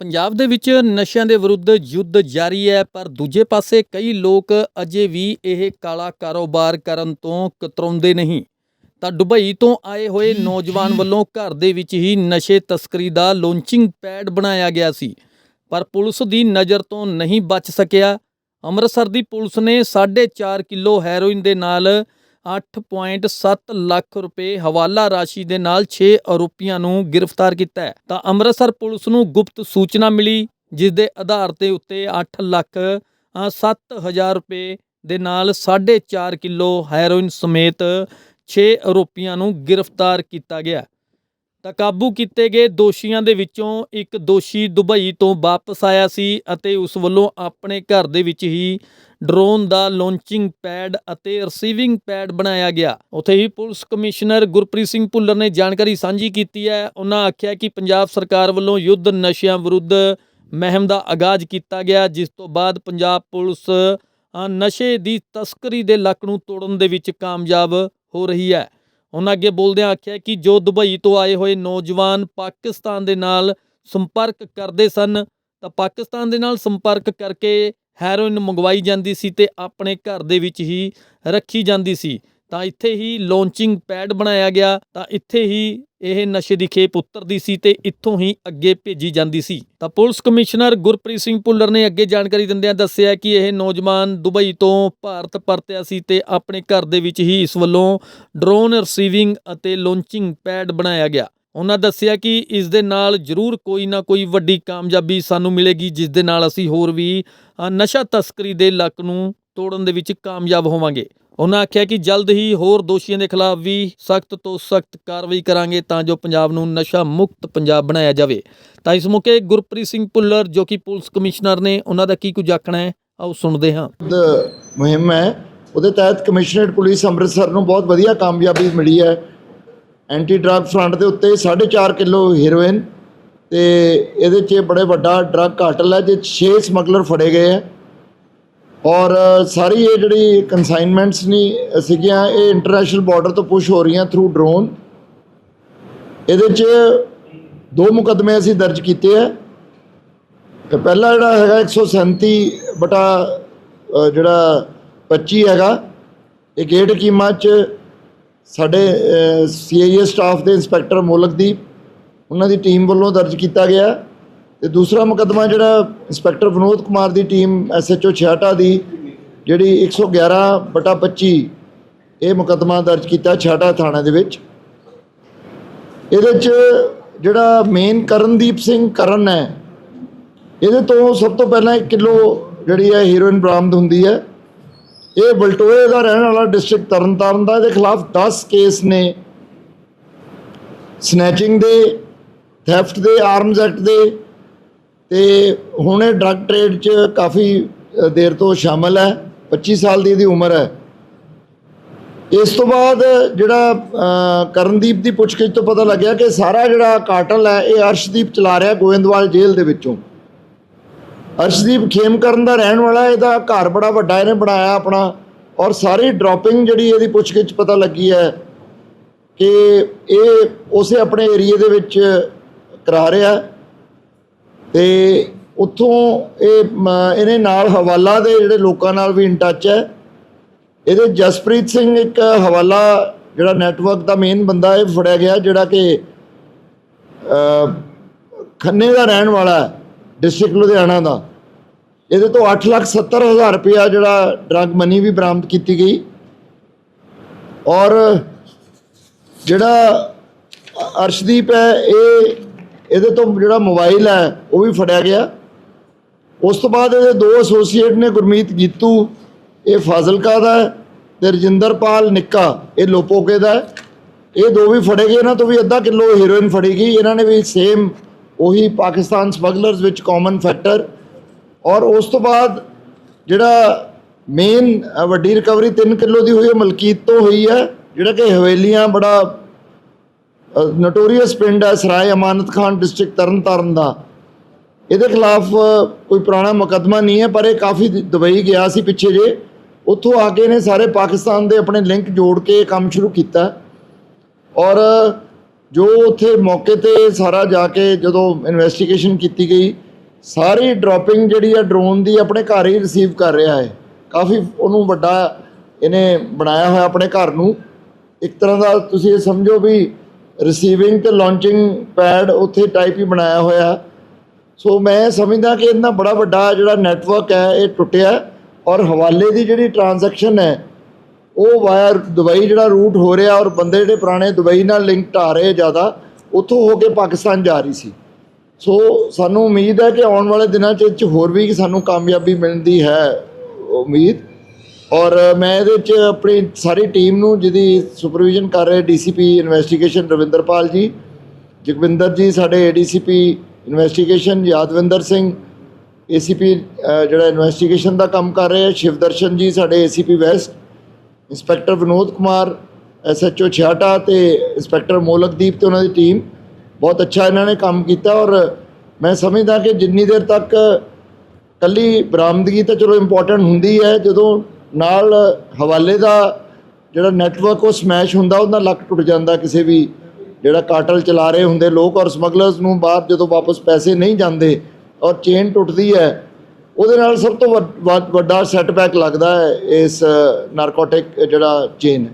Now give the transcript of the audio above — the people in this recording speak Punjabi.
ਪੰਜਾਬ ਦੇ ਵਿੱਚ ਨਸ਼ਿਆਂ ਦੇ ਵਿਰੁੱਧ ਯੁੱਧ ਜਾਰੀ ਹੈ, ਪਰ ਦੂਜੇ ਪਾਸੇ ਕਈ ਲੋਕ ਅਜੇ ਵੀ ਇਹ ਕਾਲਾ ਕਾਰੋਬਾਰ ਕਰਨ ਤੋਂ ਕਤਰਾਉਂਦੇ ਨਹੀਂ। ਤਾਂ ਦੁਬਈ ਤੋਂ ਆਏ ਹੋਏ ਨੌਜਵਾਨ ਵੱਲੋਂ ਘਰ ਦੇ ਵਿੱਚ ਹੀ ਨਸ਼ੇ ਤਸਕਰੀ ਦਾ ਲਾਂਚਿੰਗ ਪੈਡ ਬਣਾਇਆ ਗਿਆ ਸੀ, ਪਰ ਪੁਲਿਸ ਦੀ ਨਜ਼ਰ ਤੋਂ ਨਹੀਂ ਬਚ ਸਕਿਆ। ਅੰਮ੍ਰਿਤਸਰ ਦੀ ਪੁਲਿਸ ਨੇ 4.5 ਕਿਲੋ ਹੈਰੋਇਨ ਦੇ ਨਾਲ 8.7 ਲੱਖ ਰੁਪਏ ਹਵਾਲਾ ਰਾਸ਼ੀ ਦੇ ਨਾਲ 6 ਆਰੋਪੀਆਂ ਨੂੰ ਗ੍ਰਿਫਤਾਰ ਕੀਤਾ ਹੈ। ਤਾਂ ਅੰਮ੍ਰਿਤਸਰ ਪੁਲਿਸ ਨੂੰ ਗੁਪਤ ਸੂਚਨਾ ਮਿਲੀ, ਜਿਸ ਦੇ ਆਧਾਰ ਤੇ ਉੱਤੇ 8 ਲੱਖ 7000 ਰੁਪਏ ਦੇ ਨਾਲ 4.5 ਕਿਲੋ ਹੈਰੋਇਨ ਸਮੇਤ 6 ਆਰੋਪੀਆਂ ਨੂੰ ਗ੍ਰਿਫਤਾਰ ਕੀਤਾ ਗਿਆ ਤਾਂ ਕਾਬੂ ਕੀਤੇ ਗਏ ਦੋਸ਼ੀਆਂ ਦੇ ਵਿੱਚੋਂ ਇੱਕ ਦੋਸ਼ੀ ਦੁਬਈ ਤੋਂ ਵਾਪਸ ਆਇਆ ਸੀ ਅਤੇ ਉਸ ਵੱਲੋਂ ਆਪਣੇ ਘਰ ਦੇ ਵਿੱਚ ਹੀ ਡਰੋਨ ਦਾ ਲਾਂਚਿੰਗ ਪੈਡ ਅਤੇ ਰਿਸੀਵਿੰਗ ਪੈਡ ਬਣਾਇਆ ਗਿਆ। ਉੱਥੇ ਹੀ ਪੁਲਿਸ ਕਮਿਸ਼ਨਰ ਗੁਰਪ੍ਰੀਤ ਸਿੰਘ ਭੁੱਲਰ ਨੇ ਜਾਣਕਾਰੀ ਸਾਂਝੀ ਕੀਤੀ ਹੈ। ਉਹਨਾਂ ਆਖਿਆ ਕਿ ਪੰਜਾਬ ਸਰਕਾਰ ਵੱਲੋਂ ਯੁੱਧ ਨਸ਼ਿਆਂ ਵਿਰੁੱਧ ਮਹਿਮ ਦਾ ਆਗਾਜ਼ ਕੀਤਾ ਗਿਆ, ਜਿਸ ਤੋਂ ਬਾਅਦ ਪੰਜਾਬ ਪੁਲਿਸ ਨਸ਼ੇ ਦੀ ਤਸਕਰੀ ਦੇ ਲੱਕ ਨੂੰ ਤੋੜਨ ਦੇ ਵਿੱਚ ਕਾਮਯਾਬ ਹੋ ਰਹੀ ਹੈ। ਉਹਨਾਂ ਅੱਗੇ ਬੋਲਦਿਆਂ ਆਖਿਆ ਕਿ ਜੋ ਦੁਬਈ ਤੋਂ ਆਏ ਹੋਏ ਨੌਜਵਾਨ ਪਾਕਿਸਤਾਨ ਦੇ ਨਾਲ ਸੰਪਰਕ ਕਰਦੇ ਸਨ, ਤਾਂ ਪਾਕਿਸਤਾਨ ਦੇ ਨਾਲ ਸੰਪਰਕ ਕਰਕੇ ਹੈਰੋਇਨ ਮੰਗਵਾਈ ਜਾਂਦੀ ਸੀ ਤੇ ਆਪਣੇ ਘਰ ਦੇ ਵਿੱਚ ਹੀ ਰੱਖੀ ਜਾਂਦੀ ਸੀ। ਤਾਂ ਇੱਥੇ ਹੀ ਲਾਂਚਿੰਗ ਪੈਡ ਬਣਾਇਆ ਗਿਆ, ਤਾਂ ਇੱਥੇ ਹੀ ਇਹ ਨਸ਼ੇ ਦੀ ਖੇਪ ਉਤਰਦੀ ਸੀ ਤੇ ਇੱਥੋਂ ਹੀ ਅੱਗੇ ਭੇਜੀ ਜਾਂਦੀ ਸੀ। ਤਾਂ ਪੁਲਿਸ ਕਮਿਸ਼ਨਰ ਗੁਰਪ੍ਰੀਤ ਸਿੰਘ ਭੁੱਲਰ ਨੇ ਅੱਗੇ ਜਾਣਕਾਰੀ ਦਿੰਦਿਆਂ ਦੱਸਿਆ ਕਿ ਇਹ ਨੌਜਵਾਨ ਦੁਬਈ ਤੋਂ ਭਾਰਤ ਪਰਤਿਆ ਸੀ ਤੇ ਆਪਣੇ ਘਰ ਦੇ ਵਿੱਚ ਹੀ ਇਸ ਵੱਲੋਂ ਡਰੋਨ ਰਿਸੀਵਿੰਗ ਅਤੇ ਲਾਂਚਿੰਗ ਪੈਡ ਬਣਾਇਆ ਗਿਆ। ਉਹਨਾਂ ਦੱਸਿਆ ਕਿ ਇਸ ਦੇ ਨਾਲ ਜ਼ਰੂਰ ਕੋਈ ਨਾ ਕੋਈ ਵੱਡੀ ਕਾਮਯਾਬੀ ਸਾਨੂੰ ਮਿਲੇਗੀ, ਜਿਸ ਦੇ ਨਾਲ ਅਸੀਂ ਹੋਰ ਵੀ ਨਸ਼ਾ ਤਸਕਰੀ ਦੇ ਲੱਕ ਨੂੰ ਤੋੜਨ ਦੇ ਵਿੱਚ ਕਾਮਯਾਬ ਹੋਵਾਂਗੇ। ਉਹਨਾਂ ਆਖਿਆ ਕਿ ਜਲਦ ਹੀ ਹੋਰ ਦੋਸ਼ੀਆਂ ਦੇ ਖਿਲਾਫ ਵੀ ਸਖਤ ਤੋਂ ਸਖਤ ਕਾਰਵਾਈ ਕਰਾਂਗੇ ਤਾਂ ਜੋ ਪੰਜਾਬ ਨੂੰ ਨਸ਼ਾ ਮੁਕਤ ਪੰਜਾਬ ਬਣਾਇਆ ਜਾਵੇ। ਤਾਂ ਇਸ ਮੌਕੇ ਗੁਰਪ੍ਰੀਤ ਸਿੰਘ ਭੁੱਲਰ ਜੋ ਕਿ ਪੁਲਿਸ ਕਮਿਸ਼ਨਰ ਨੇ, ਉਹਨਾਂ ਦਾ ਕੀ ਕੁਝ ਆਖਣਾ ਹੈ? ਆਓ ਸੁਣਦੇ ਹਾਂ। ਮੁਹਿੰਮ ਹੈ। ਉਹਦੇ ਤਹਿਤ ਕਮਿਸ਼ਨਰੇਟ ਪੁਲਿਸ ਅੰਮ੍ਰਿਤਸਰ ਨੂੰ ਬਹੁਤ ਵਧੀਆ ਕਾਮਯਾਬੀ ਮਿਲੀ ਹੈ। ਐਂਟੀ ਡਰੱਗ ਫਰੰਟ ਦੇ ਉੱਤੇ 4.5 ਕਿਲੋ ਹੀਰੋਇਨ ਤੇ ਇਹਦੇ 'ਚ ਬੜੇ ਵੱਡਾ ਡਰੱਗ ਕਾਰਟਲ ਹੈ ਜੇ 6 ਸਮਗਲਰ ਫੜੇ ਗਏ ਹੈ। ਔਰ ਸਾਰੀ ਇਹ ਜਿਹੜੀ ਕਨਸਾਈਨਮੈਂਟਸ ਨਹੀਂ ਸੀਗੀਆਂ, ਇਹ ਇੰਟਰਨੈਸ਼ਨਲ ਬਾਰਡਰ ਤੋਂ ਪੁਸ਼ ਹੋ ਰਹੀਆਂ ਥਰੂ ਡਰੋਨ ਇਹਦੇ 'ਚ ਦੋ ਮੁਕੱਦਮੇ ਅਸੀਂ ਦਰਜ ਕੀਤੇ ਹੈ ਪਹਿਲਾ ਜਿਹੜਾ ਹੈਗਾ 137 ਬਟਾ ਜਿਹੜਾ 25 ਹੈਗਾ, ਇਹ ਗੇਟ ਕੀਮਾ ਚ ਸਾਡੇ ਸੀਆਈਏ ਸਟਾਫ ਦੇ ਇੰਸਪੈਕਟਰ ਮੋਲਕਦੀਪ, ਉਹਨਾਂ ਦੀ ਟੀਮ ਵੱਲੋਂ ਦਰਜ ਕੀਤਾ ਗਿਆ। ਤੇ ਦੂਸਰਾ ਮੁਕੱਦਮਾ ਜਿਹੜਾ ਇੰਸਪੈਕਟਰ ਵਿਨੋਦ ਕੁਮਾਰ ਦੀ ਟੀਮ ਐਸਐਚਓ ਛਿਆਟਾ ਦੀ, ਜਿਹੜੀ 111 ਬਟਾ 25 ਇਹ ਮੁਕੱਦਮਾ ਦਰਜ ਕੀਤਾ ਛਿਆਟਾ ਥਾਣੇ ਦੇ ਵਿੱਚ। ਇਹਦੇ ਚ ਜਿਹੜਾ ਮੇਨ ਕਰਨਦੀਪ ਸਿੰਘ ਕਰਨ ਹੈ, ਇਹਦੇ ਤੋਂ ਸਭ ਤੋਂ ਪਹਿਲਾਂ 1 ਕਿਲੋ ਜਿਹੜੀ ਹੈ ਹੀਰੋਇਨ ਬਰਾਮਦ ਹੁੰਦੀ ਹੈ। ਇਹ ਬਲਟੋਏ ਦਾ ਰਹਿਣ ਵਾਲਾ ਡਿਸਟ੍ਰਿਕਟ ਤਰਨਤਾਰਨ ਦਾ, ਇਹਦੇ ਖਿਲਾਫ 10 ਕੇਸ ਨੇ। ਸਨੈਚਿੰਗ ਦੇ ਥੈਫਟ ਦੇ ਆਰਮਸ ਐਕਟ ਦੇ ਤੇ ਹੁਣ ਇਹ ਡਰੱਗ ਟ੍ਰੇਡ 'ਚ ਕਾਫੀ ਦੇਰ ਤੋਂ ਸ਼ਾਮਲ ਹੈ 25 ਸਾਲ ਦੀ ਇਹਦੀ ਉਮਰ ਹੈ। ਇਸ ਤੋਂ ਬਾਅਦ ਜਿਹੜਾ ਕਰਨਦੀਪ ਦੀ ਪੁੱਛਗਿੱਛ ਤੋਂ ਪਤਾ ਲੱਗਿਆ ਕਿ ਸਾਰਾ ਜਿਹੜਾ ਕਾਟਲ ਹੈ, ਇਹ ਅਰਸ਼ਦੀਪ ਚਲਾ ਰਿਹਾ ਗੋਇੰਦਵਾਲ ਜੇਲ੍ਹ ਦੇ ਵਿੱਚੋਂ। ਅਰਸ਼ਦੀਪ ਖੇਮਕਰਨ ਦਾ ਰਹਿਣ ਵਾਲਾ, ਇਹਦਾ ਘਰ ਬੜਾ ਵੱਡਾ ਇਹਨੇ ਬਣਾਇਆ ਆਪਣਾ, ਔਰ ਸਾਰੀ ਡ੍ਰੌਪਿੰਗ ਜਿਹੜੀ ਇਹਦੀ ਪੁੱਛਗਿੱਛ ਪਤਾ ਲੱਗੀ ਹੈ ਕਿ ਇਹ ਉਸੇ ਆਪਣੇ ਏਰੀਏ ਦੇ ਵਿੱਚ ਕਰਾ ਰਿਹਾ ਤੇ ਉੱਥੋਂ ਇਹ ਇਹਨੇ ਨਾਲ ਹਵਾਲਾ ਦੇ ਜਿਹੜੇ ਲੋਕਾਂ ਨਾਲ ਵੀ ਇਨ ਟੱਚ ਹੈ। ਇਹਦੇ ਜਸਪ੍ਰੀਤ ਸਿੰਘ ਇੱਕ ਹਵਾਲਾ ਜਿਹੜਾ ਨੈਟਵਰਕ ਦਾ ਮੇਨ ਬੰਦਾ ਇਹ ਫੜਿਆ ਗਿਆ, ਜਿਹੜਾ ਕਿ ਖੰਨੇ ਦਾ ਰਹਿਣ ਵਾਲਾ ਡਿਸਟ੍ਰਿਕਟ ਲੁਧਿਆਣਾ ਦਾ। ਇਹਦੇ ਤੋਂ 870000 ਰੁਪਇਆ ਜਿਹੜਾ ਡਰੱਗ ਮਨੀ ਵੀ ਬਰਾਮਦ ਕੀਤੀ ਗਈ। ਔਰ ਜਿਹੜਾ ਅਰਸ਼ਦੀਪ ਹੈ, ਇਹ ਇਹਦੇ ਤੋਂ ਜਿਹੜਾ ਮੋਬਾਈਲ ਹੈ, ਉਹ ਵੀ ਫੜਿਆ ਗਿਆ। ਉਸ ਤੋਂ ਬਾਅਦ ਇਹਦੇ ਦੋ ਐਸੋਸੀਏਟ ਨੇ, ਗੁਰਮੀਤ ਗੀਤੂ ਇਹ ਫਾਜ਼ਿਲਕਾ ਦਾ ਹੈ ਤੇ ਰਜਿੰਦਰਪਾਲ ਨਿੱਕਾ, ਇਹ ਲੋਪੋਕੇ ਦਾ ਹੈ। ਇਹ ਦੋ ਵੀ ਫੜੇ ਗਏ, ਇਹਨਾਂ ਤੋਂ ਵੀ ਅੱਧਾ ਕਿਲੋ ਹੀਰੋਇਨ ਫੜੀ ਗਈ। ਇਹਨਾਂ ਨੇ ਵੀ ਸੇਮ ਉਹੀ ਪਾਕਿਸਤਾਨ ਸਮਗਲਰਸ ਵਿੱਚ ਕਾਮਨ ਫੈਕਟਰ ਔਰ ਉਸ ਤੋਂ ਬਾਅਦ ਜਿਹੜਾ ਮੇਨ ਵੱਡੀ ਰਿਕਵਰੀ 3 ਕਿਲੋ ਦੀ ਹੋਈ ਹੈ, ਮਲਕੀਤ ਤੋਂ ਹੋਈ ਹੈ, ਜਿਹੜਾ ਕਿ ਹਵੇਲੀਆਂ ਬੜਾ ਨੋਟੋਰੀਅਸ ਪਿੰਡ ਹੈ, ਸਰਾਏ ਅਮਾਨਤ ਖਾਨ ਡਿਸਟ੍ਰਿਕਟ ਤਰਨਤਾਰਨ ਦਾ। ਇਹਦੇ ਖਿਲਾਫ ਕੋਈ ਪੁਰਾਣਾ ਮੁਕੱਦਮਾ ਨਹੀਂ ਹੈ, ਪਰ ਇਹ ਕਾਫੀ ਦੁਬਈ ਗਿਆ ਸੀ ਪਿੱਛੇ ਜੇ। ਉੱਥੋਂ ਆ ਕੇ ਨੇ ਸਾਰੇ ਪਾਕਿਸਤਾਨ ਦੇ ਆਪਣੇ ਲਿੰਕ ਜੋੜ ਕੇ ਇਹ ਕੰਮ ਸ਼ੁਰੂ ਕੀਤਾ। ਔਰ, ਜੋ ਉੱਥੇ ਮੌਕੇ ਤੇ ਸਾਰਾ ਜਾ ਕੇ ਜਦੋਂ ਇਨਵੈਸਟੀਗੇਸ਼ਨ ਕੀਤੀ ਗਈ, ਸਾਰੀ ਡ੍ਰੌਪਿੰਗ ਜਿਹੜੀ ਹੈ ਡਰੋਨ ਦੀ ਆਪਣੇ ਘਰ ਹੀ ਰਿਸੀਵ ਕਰ ਰਿਹਾ ਹੈ। ਕਾਫੀ ਉਹਨੂੰ ਵੱਡਾ ਇਹਨੇ ਬਣਾਇਆ ਹੋਇਆ ਆਪਣੇ ਘਰ ਨੂੰ। ਇੱਕ ਤਰ੍ਹਾਂ ਦਾ ਤੁਸੀਂ ਇਹ ਸਮਝੋ ਵੀ ਰਿਸੀਵਿੰਗ ਤੇ ਲਾਂਚਿੰਗ ਪੈਡ ਉੱਥੇ ਟਾਈਪ ਹੀ ਬਣਾਇਆ ਹੋਇਆ। ਸੋ ਮੈਂ ਸਮਝਦਾ ਕਿ ਇਹਨਾਂ ਬੜਾ ਵੱਡਾ ਜਿਹੜਾ ਨੈਟਵਰਕ ਹੈ, ਇਹ ਟੁੱਟਿਆ ਔਰ ਹਵਾਲੇ ਦੀ ਜਿਹੜੀ ਟ੍ਰਾਂਜੈਕਸ਼ਨ ਹੈ, ਉਹ ਵਾਇਆ ਦੁਬਈ ਜਿਹੜਾ ਰੂਟ ਹੋ ਰਿਹਾ ਔਰ ਬੰਦੇ ਜਿਹੜੇ ਪੁਰਾਣੇ ਦੁਬਈ ਨਾਲ ਲਿੰਕਡ ਆ ਰਹੇ ਜ਼ਿਆਦਾ, ਉੱਥੋਂ ਹੋ ਕੇ ਪਾਕਿਸਤਾਨ ਜਾ ਰਹੀ ਸੀ। ਸੋ ਸਾਨੂੰ ਉਮੀਦ ਹੈ ਕਿ ਆਉਣ ਵਾਲੇ ਦਿਨਾਂ 'ਚ ਇਹ 'ਚ ਹੋਰ ਵੀ ਸਾਨੂੰ ਕਾਮਯਾਬੀ ਮਿਲਣ ਦੀ ਹੈ, ਉਮੀਦ। ਔਰ ਮੈਂ ਇਹਦੇ 'ਚ ਆਪਣੀ ਸਾਰੀ ਟੀਮ ਨੂੰ ਜਿਹਦੀ ਸੁਪਰਵਿਜ਼ਨ ਕਰ ਰਹੇ ਡੀਸੀਪੀ ਇਨਵੈਸਟੀਗੇਸ਼ਨ ਰਵਿੰਦਰਪਾਲ ਜੀ, ਜਗਵਿੰਦਰ ਜੀ, ਸਾਡੇ ADCP investigation Yadvinder Singh, ACP ਜਿਹੜਾ ਇਨਵੈਸਟੀਗੇਸ਼ਨ ਦਾ ਕੰਮ ਕਰ ਰਹੇ ਹੈ ਸ਼ਿਵਦਰਸ਼ਨ ਜੀ, ਸਾਡੇ ACP west, inspector Vinod Kumar, SHO Chheharta ਤੇ ਇੰਸਪੈਕਟਰ ਮੋਲਕਦੀਪ ਤੇ ਉਹਨਾਂ ਦੀ ਟੀਮ ਬਹੁਤ ਅੱਛਾ ਇਹਨਾਂ ਨੇ ਕੰਮ ਕੀਤਾ ਔਰ ਮੈਂ ਸਮਝਦਾ ਕਿ ਜਿੰਨੀ ਦੇਰ ਤੱਕ ਕੱਲੀ ਬਰਾਮਦਗੀ ਤਾਂ ਚਲੋ ਇੰਪੋਰਟੈਂਟ ਹੁੰਦੀ ਹੈ, ਜਦੋਂ ਨਾਲ ਹਵਾਲੇ ਦਾ ਜਿਹੜਾ ਨੈਟਵਰਕ ਉਹ ਸਮੈਸ਼ ਹੁੰਦਾ, ਉਹਦਾ ਲੱਕ ਟੁੱਟ ਜਾਂਦਾ ਕਿਸੇ ਵੀ ਜਿਹੜਾ ਕਾਟਲ ਚਲਾ ਰਹੇ ਹੁੰਦੇ ਲੋਕ ਔਰ ਸਮਗਲਰਸ ਨੂੰ ਬਾਅਦ ਜਦੋਂ ਵਾਪਸ ਪੈਸੇ ਨਹੀਂ ਜਾਂਦੇ ਔਰ ਚੇਨ ਟੁੱਟਦੀ ਹੈ, ਉਹਦੇ ਨਾਲ ਸਭ ਤੋਂ ਵੱਡ- ਵੱਡਾ ਸੈਟਬੈਕ ਲੱਗਦਾ ਹੈ ਇਸ ਨਾਰਕੋਟਿਕ ਜਿਹੜਾ ਚੇਨ